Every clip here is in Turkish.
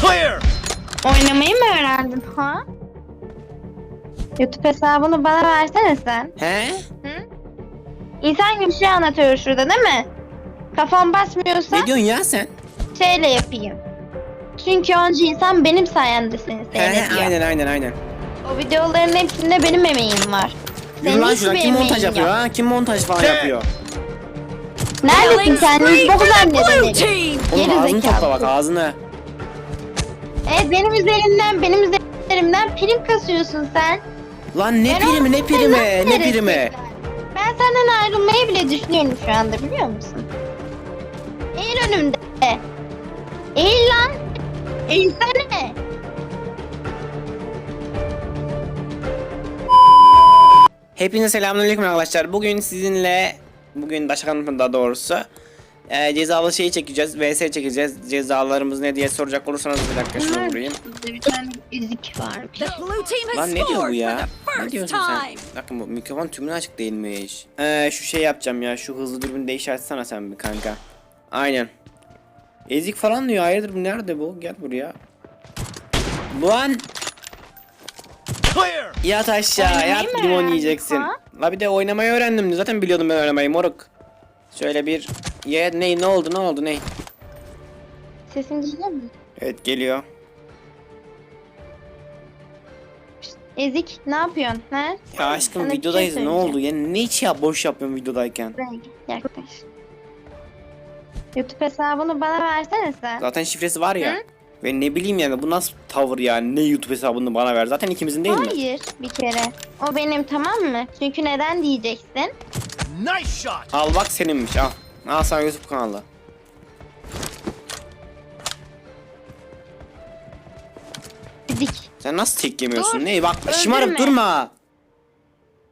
Clear! Oynamayı mı öğrendin ha? YouTube hesabını bana versene sen. He? Hı? İnsan gibi bir şey anlatıyor şurada değil mi? Kafam basmıyorsa Ne diyorsun ya sen? şeyle yapayım. Çünkü onca insan benim sayemde seni He, seyrediyor. aynen aynen aynen. O videoların hepsinde benim emeğim var. Yürü Senin lan hiçbir şuradan kim emeğin montaj yapıyor yok. ha? Kim montaj falan yapıyor? Neredesin kendini boku zanneden herif. Oğlum Geri ağzını zekalı. topla bak ağzını. Evet benim üzerimden benim üzerimden prim kasıyorsun sen. Lan ne Ben primi ne primi nasıl ne primi? seyredecekler? Ben senden ayrılmayı bile düşünüyorum şu anda biliyor musun? Eğil önümde. Eğil lan. Eğilsene. Hepinize selamünaleyküm arkadaşlar. Bugün sizinle bugün başkanım daha doğrusu e, cezalı şeyi çekeceğiz. VS çekeceğiz. Cezalarımız ne diye soracak olursanız bir dakika şunu vurayım. Bizde bir tane ezik var. The blue team has Lan ne diyor bu ya? Ne diyorsun sen? Bakın bu mikrofon tümüne açık değilmiş. Ee, şu şey yapacağım ya. Şu hızlı dürbünü değiş açsana sen bir kanka. Aynen. Ezik falan diyor. Hayırdır bu nerede bu? Gel buraya. Lan Clear! yat aşağı yat limon yiyeceksin. La bir de oynamayı öğrendim. Zaten biliyordum ben oynamayı moruk. Şöyle bir ye ne ne oldu ne oldu ne? Sesin geliyor mu? Evet geliyor. Ezik ne yapıyorsun? He? Ya aşkım Sana bir şey videodayız ne söyleyeceğim. oldu? Ya ne hiç ya boş yapıyorum videodayken. Buraya gel, yaklaş. YouTube hesabını bana versene sen. Zaten şifresi var ya. Hı? Ve ne bileyim yani bu nasıl tavır yani ne YouTube hesabını bana ver. Zaten ikimizin değil mi? Hayır bir kere. O benim tamam mı? Çünkü neden diyeceksin? Nice shot! Al bak seninmiş al. Al sana YouTube kanalı. Ezik. Sen nasıl tek yemiyorsun? Dur, Ne bak öldürme. şımarıp durma.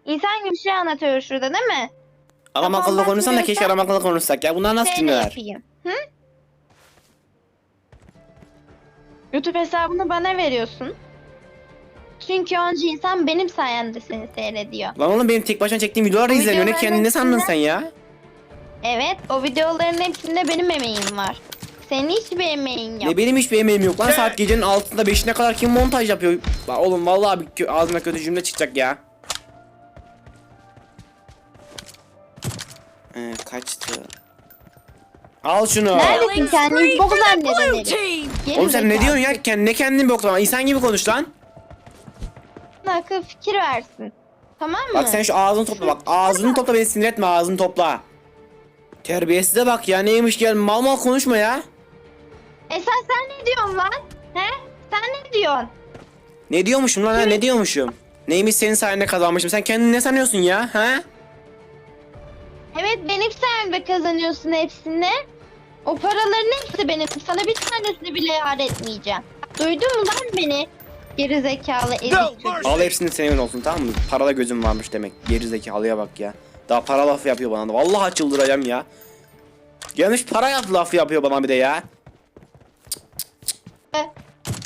İnsan gibi bir şey anlatıyor şurada değil mi? Adam Tamam, akıllı konuşsan da keşke adam akıllı konuşsak ya. Bunlar nasıl Şöyle cümleler? yapayım. Hı? YouTube hesabını bana veriyorsun. Çünkü onca insan benim sayemde seni seyrediyor. Lan oğlum benim tek başına çektiğim videolar Bu izleniyor. Ne kendini ne sandın sen ya? Evet, o videoların hepsinde benim emeğim var. Senin hiçbir emeğin yok. Ne benim hiçbir emeğim yok lan. Saat gecenin altında beşine kadar kim montaj yapıyor? Lan oğlum vallahi bir kö- ağzıma kötü cümle çıkacak ya. Ee, kaçtı. Al şunu. Neredesin kendini the zanneden herif. Geri Oğlum sen ne zekalı. diyorsun ya? Kend, ne kendini boklama. İnsan gibi konuş lan. Bana akıl fikir versin. Tamam mı? Bak sen şu ağzını topla bak. Ağzını topla beni sinir etme ağzını topla. Terbiyesize bak ya neymiş gel mal mal konuşma ya. Esas sen ne diyorsun lan? He? Sen ne diyorsun? Ne diyormuşum lan ha ne diyormuşum? Neymiş senin sayende kazanmışım. Sen kendini ne sanıyorsun ya ha? Evet benim sayemde kazanıyorsun hepsini. O paraların hepsi benim. Sana bir tanesini bile yar etmeyeceğim. Duydun mu lan beni? Geri zekalı ezik çocuk. Al hepsinin senin olsun tamam mı? Parada gözüm varmış demek. Geri zekalıya bak ya. Daha para lafı yapıyor bana da. Vallahi çıldıracağım ya. Gelmiş para yap lafı yapıyor bana bir de ya.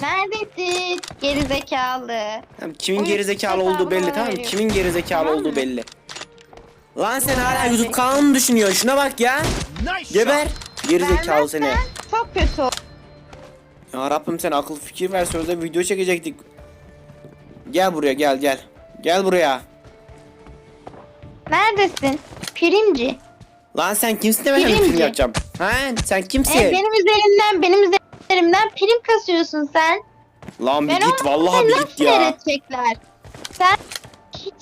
Neredesin? Geri zekalı. Tamam, kimin Oy, geri zekalı hesabını olduğu belli bana tamam mı? Kimin geri zekalı Tamam olduğu mı? belli. Lan sen hala. YouTube kanalını düşünüyorsun. Şuna bak ya. Geber. shot! Geri zekalı seni. Vermezsen Çok kötü. Ya Rabbim sen akıl fikir ver sözde video çekecektik. Gel buraya gel gel. Gel buraya. Neredesin? Primci. Lan sen kimsin de ben film yapacağım. Ha sen kimsin? E, benim üzerimden benim üzerimden prim kasıyorsun sen. Lan bir Ben git vallahi bir git ya. seyredecekler? Sen hiç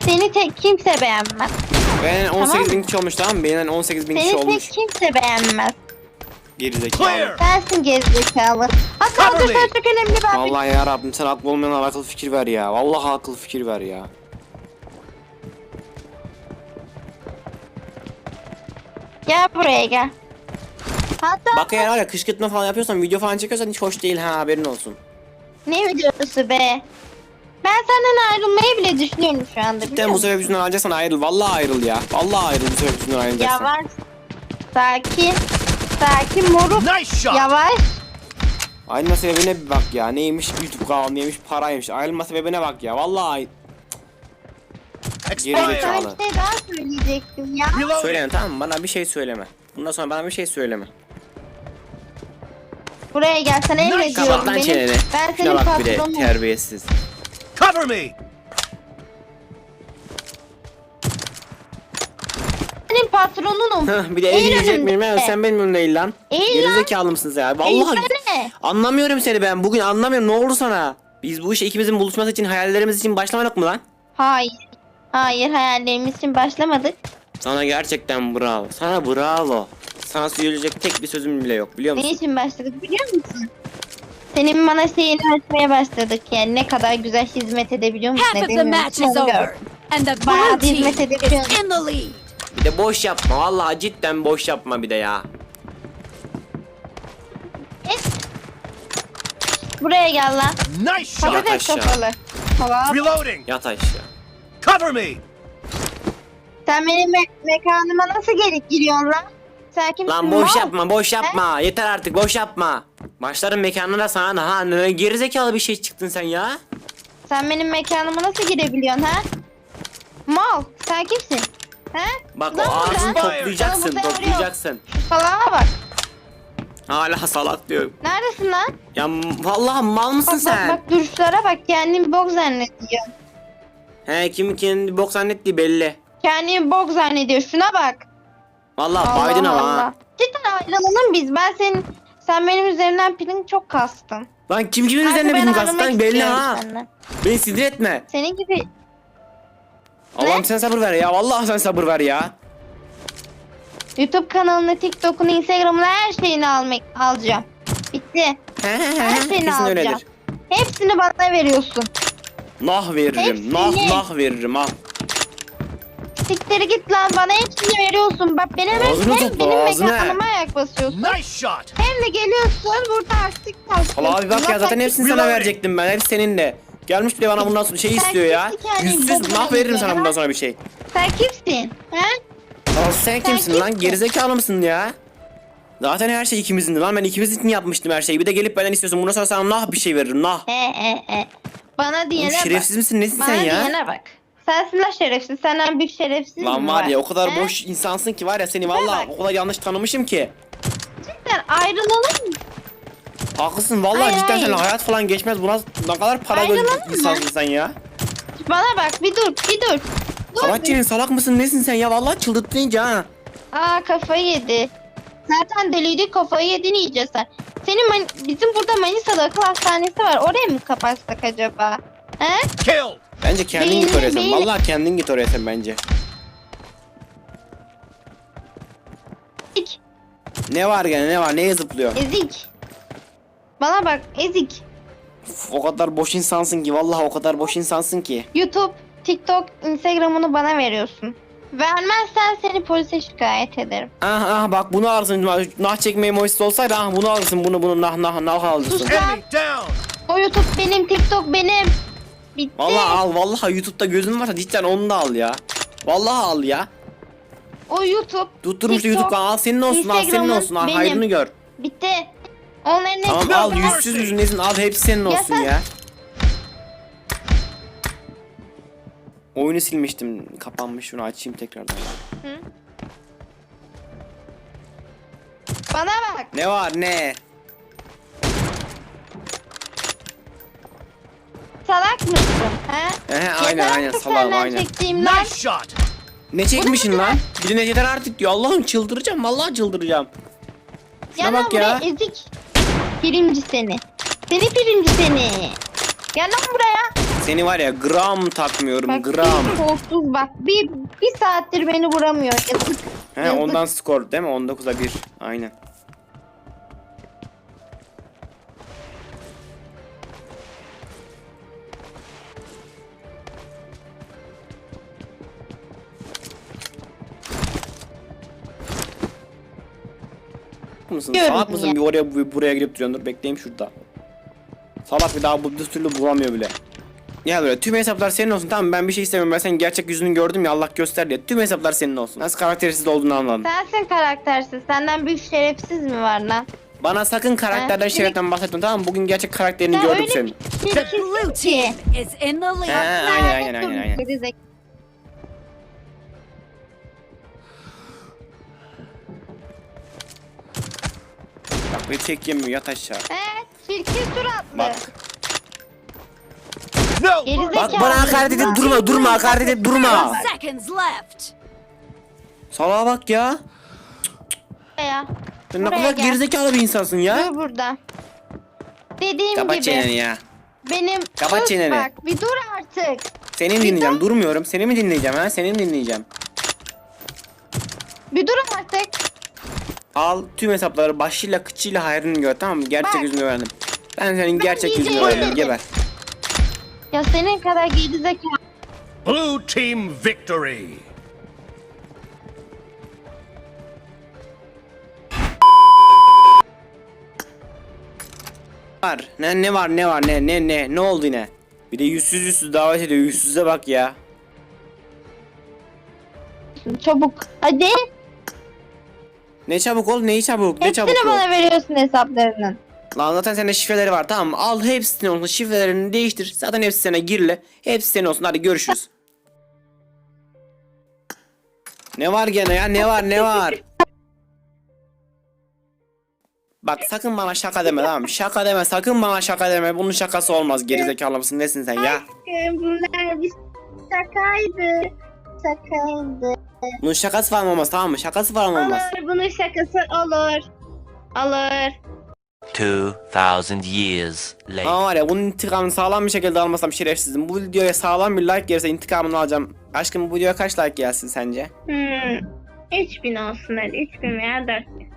seni tek kimse beğenmez. Ben 18 bin Tamam. kişi olmuş tamam mı? Benim 18 bin kişi Seni olmuş. tek kimse beğenmez. Geri zekalı. Clear! Sensin gerizekalı. Hatta Beverly. sana çok önemli ben bir Vallahi ya Rabbim sen aklı olmayan akıl fikir ver ya. Vallahi akıl fikir ver ya. Gel buraya gel. Hatta Bak eğer var ya kışkırtma falan yapıyorsan video falan çekiyorsan hiç hoş değil ha haberin olsun. ne videosu be? Ben senden ayrılmayı bile düşünüyorum şu anda biliyor Cidden bu musun? sebep yüzünden ayrılacaksan ayrıl. Vallahi ayrıl ya. Vallahi ayrıl bu sebep yüzünden ayrılacaksın. Yavaş. Sakin. Sakin moruk. Nice shot! Yavaş. Ayrılma sebebine bir bak ya. Neymiş YouTube kanalı neymiş paraymış. Ayrılma sebebine bak ya. Vallahi Expired! Geri Sana zekalı. şey daha söyleyecektim ya. Söyleme tamam mı? Bana bir şey söyleme. Bundan sonra bana bir şey söyleme. Buraya gel sana emrediyorum. Kapat lan Benim, çeneni. ben Şuna senin bak bir de patronum. terbiyesiz. Cover me! Senin patronunum. Hah, bir de Eğil eğilecek miyim ben? Sen benim önümde eğil lan. Eğil lan. Gerizekalı mısın sen ya? Vallahi Eğilsene. anlamıyorum seni ben. Bugün anlamıyorum. Ne oldu sana? Biz bu işe ikimizin buluşması için, hayallerimiz için başlamadık mı lan? Hayır. Hayır hayallerimiz için başlamadık. Sana gerçekten bravo. Sana bravo. Sana söyleyecek tek bir sözüm bile yok biliyor Ne musun? için başladık biliyor musun? Senin bana şeyini açmaya başladık yani ne kadar güzel hizmet edebiliyor musun? Half of the match is onu over, gör. and the Bayağı blue hizmet team edebiliyorum. is in the lead. Bir de boş yapma. Vallahi cidden boş yapma bir de ya. Buraya gel lan. Nice shot! Patates aşağı. kafalı. Hava. Reloading! Yat aşağı. Cover me! Sen benim me- mekanıma nasıl gelip giriyorsun lan? Sen kimsin Lan boş mal? yapma, boş yapma. Yeter artık boş yapma. Başların mekanına sana da ha ne gerizekalı bir şey çıktın sen ya. Sen benim mekanıma nasıl girebiliyorsun ha? Mal. Sen kimsin? Ha? Bak Lan o ağzını toplayacaksın, toplayacaksın. Salağa bak. Hala salak diyor. Neredesin lan? Ya vallahi mal mısın Bak sen? bak bak duruşlara bak. Kendini bok zannediyor. He kimi kendi bok zannettiği belli. Kendini bok zannediyor. Şuna bak. Vallahi Allah Biden ama Allah. Cidden ayrılalım biz. Ben senin sen benim üzerimden pilin çok kastın. Lan kim kimin Kanka üzerine ben bizim ayrılmak kastan belli istiyorum ha. senden. Beni sinir etme. Senin gibi Allah'ım sen sabır ver ya. Vallahi sen sabır ver ya. YouTube kanalını, TikTok'unu, Instagram'ını her şeyini almak alacağım. Bitti. He he he. Her he. şeyini Kesin alacağım. öyledir. Hepsini bana veriyorsun. Nah veririm. Hepsini. Nah nah veririm ah. Siktir git lan bana hepsini veriyorsun. Bak benim hem, Ağzını hem topla, benim ağzını. mekanıma ayak basıyorsun. Nice shot! Hem de geliyorsun burada arsik taslıyorsun. Allah abi bak ya zaten hepsini sana verecektim ben. Hepsi senin de. Gelmiş bile bana bundan sonra şey istiyor ya. Yüzsüz nah veririm sana bundan sonra bir şey. Sen kimsin? He? Lan sen kimsin lan? Gerizekalı mısın ya? Zaten her şey ikimizindi lan. Ben ikimiz için yapmıştım her şeyi. Bir de gelip benden istiyorsun. Bundan sonra sana nah bir şey veririm nah. E e e. Bana Oğlum diyene bak. şerefsiz misin nesin Bana sen ya? diyene bak. Sensin la şerefsiz. Senden büyük şerefsiz Lan mi var ya o kadar He? boş insansın ki var ya seni vallahi bak. o kadar yanlış tanımışım ki. Cidden ayrılalım? Haklısın vallahi Hayır, cidden hayır. senin hayat falan geçmez. Buna ne kadar para Ayrılalım mı? insansın sen ya. Bana bak bir dur bir dur. Dur Salak bir- salak mısın nesin sen ya? Vallahi çıldırttın iyice ha. Aa kafayı yedi. Zaten deliydi kafayı yedin iyice sen. Senin Man- bizim burada Manisa'da akıl hastanesi var. Oraya mı kapatsak acaba? He? Killed! Bence kendin Beyni- git oraya sen. beyni- Vallahi kendin git oraya sen bence. Ezik. Ne var gene ne var neye zıplıyor? Ezik. Bana bak ezik. Uf, o kadar boş insansın ki vallahi o kadar boş insansın ki. YouTube, TikTok, Instagram'ını bana veriyorsun. Vermezsen seni polise şikayet ederim. Ah ah bak bunu alırsın. Nah çekme emojisi olsaydı ah bunu alırsın bunu bunu nah nah nah alırsın. Sus. Down! O YouTube benim, TikTok benim. Bitti. Vallahi al vallahi YouTube'da gözün varsa cidden onu da al ya. Vallahi al ya. O YouTube, Tutturmuş TikTok, YouTube kanalı al senin olsun al senin olsun al benim. hayrını gör. bitti. Onların Tamam al yüzsüz yüzündesin al hepsi senin Ya olsun sen- ya. Oyunu silmiştim kapanmış şunu açayım tekrardan. Bana bak. Ne var ne? Salak mısın? He? Ehe, aynen aynen senden aynen. çektiğim lan. Nice shot! Ne çekmişsin lan? Birine yeter artık diyor. Allah'ım çıldıracağım vallahi çıldıracağım. Şuna bak buraya ya. ezik. Birinci seni. Seni birinci seni. Gel lan buraya. Seni var ya gram takmıyorum Bak gram. bir kolsuz bak. Bir, bir saattir beni vuramıyor. Yazık. He Yazık. ondan skor değil mi? 19'a 1. Aynen. mısın? Diyorum Salak mısın? ya. Bir oraya bir buraya girip duruyorsun. Dur bekleyeyim şurada. Salak bir daha bu bir türlü bulamıyor bile. Ya böyle tüm hesaplar senin olsun tamam ben bir şey istemiyorum ben senin gerçek yüzünü gördüm ya Allah göster diye tüm hesaplar senin olsun. Nasıl karaktersiz olduğunu anladım. Sensin karaktersiz. Senden büyük şerefsiz mi var lan? Bana sakın karakterden şereften bahsetme tamam mı? Bugün gerçek karakterini Sen gördüm öyle senin. bir The blue team is in the He, lead. aynen aynen aynen aynen. Gerizek- Bak Ve tek yemiyor yat aşağı. He, çirkin suratlı. Bak. Bak bana hakaret edip durma durma hakaret edip durma. Salağa bak ya. Ya. Sen ne Buraya kadar gel. gerizekalı bir insansın ya. Dur burada. Dediğim Kapat gibi. çeneni ya. Benim Kapat Sus çeneni. Bak bir dur artık. Seni mi dinleyeceğim? Durmuyorum. Seni mi dinleyeceğim ha? Seni mi dinleyeceğim? Bir dur artık. Al tüm hesapları başıyla kıçıyla hayrını gör tamam mı? Gerçek Bak. yüzünü öğrendim. Ben senin gerçek yüzünü diyeceğim. öğrendim. Geber. Ya senin kadar gerizekalı. Blue team victory! Var. Ne ne var ne var ne ne ne ne oldu yine? Bir de yüzsüz yüzsüz davet ediyor. Yüzsüze bak ya. Çabuk. Hadi. Ne çabuk ol neyi çabuk ne çabuk Hepsini ol. bana veriyorsun hesaplarının. Lan zaten sende şifreleri var tamam mı? Al hepsini olsun şifrelerini değiştir. Zaten hepsi sana girle. Hepsi senin olsun hadi görüşürüz. ne var gene ya ne var ne var? Bak sakın bana şaka deme tamam mı? Şaka deme sakın bana şaka deme. Bunun şakası olmaz gerizekalı mısın nesin sen ya? Bunlar bir şakaydı. Şakaydı. Bunun şakası falan olmaz tamam mı? Şakası falan olmaz. Olur bunun şakası olur. Olur. 2,000 years later. Ama var ya bunun intikamını sağlam bir şekilde almasam şerefsizim. Bu videoya sağlam bir like gelirse intikamını alacağım. Aşkım bu videoya kaç like gelsin sence? Hmm. 3000 olsun hadi. 3000 veya 4000.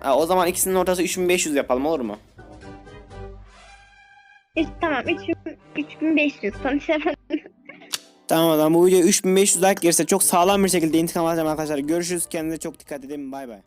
Ha, o zaman ikisinin ortası 3500 yapalım olur mu? Üç, tamam 3000, 3500 konuşamadım. Tamam o zaman bu videoya 3500 like gelirse çok sağlam bir şekilde intikam alacağım arkadaşlar. Görüşürüz kendinize çok dikkat edin bay bay.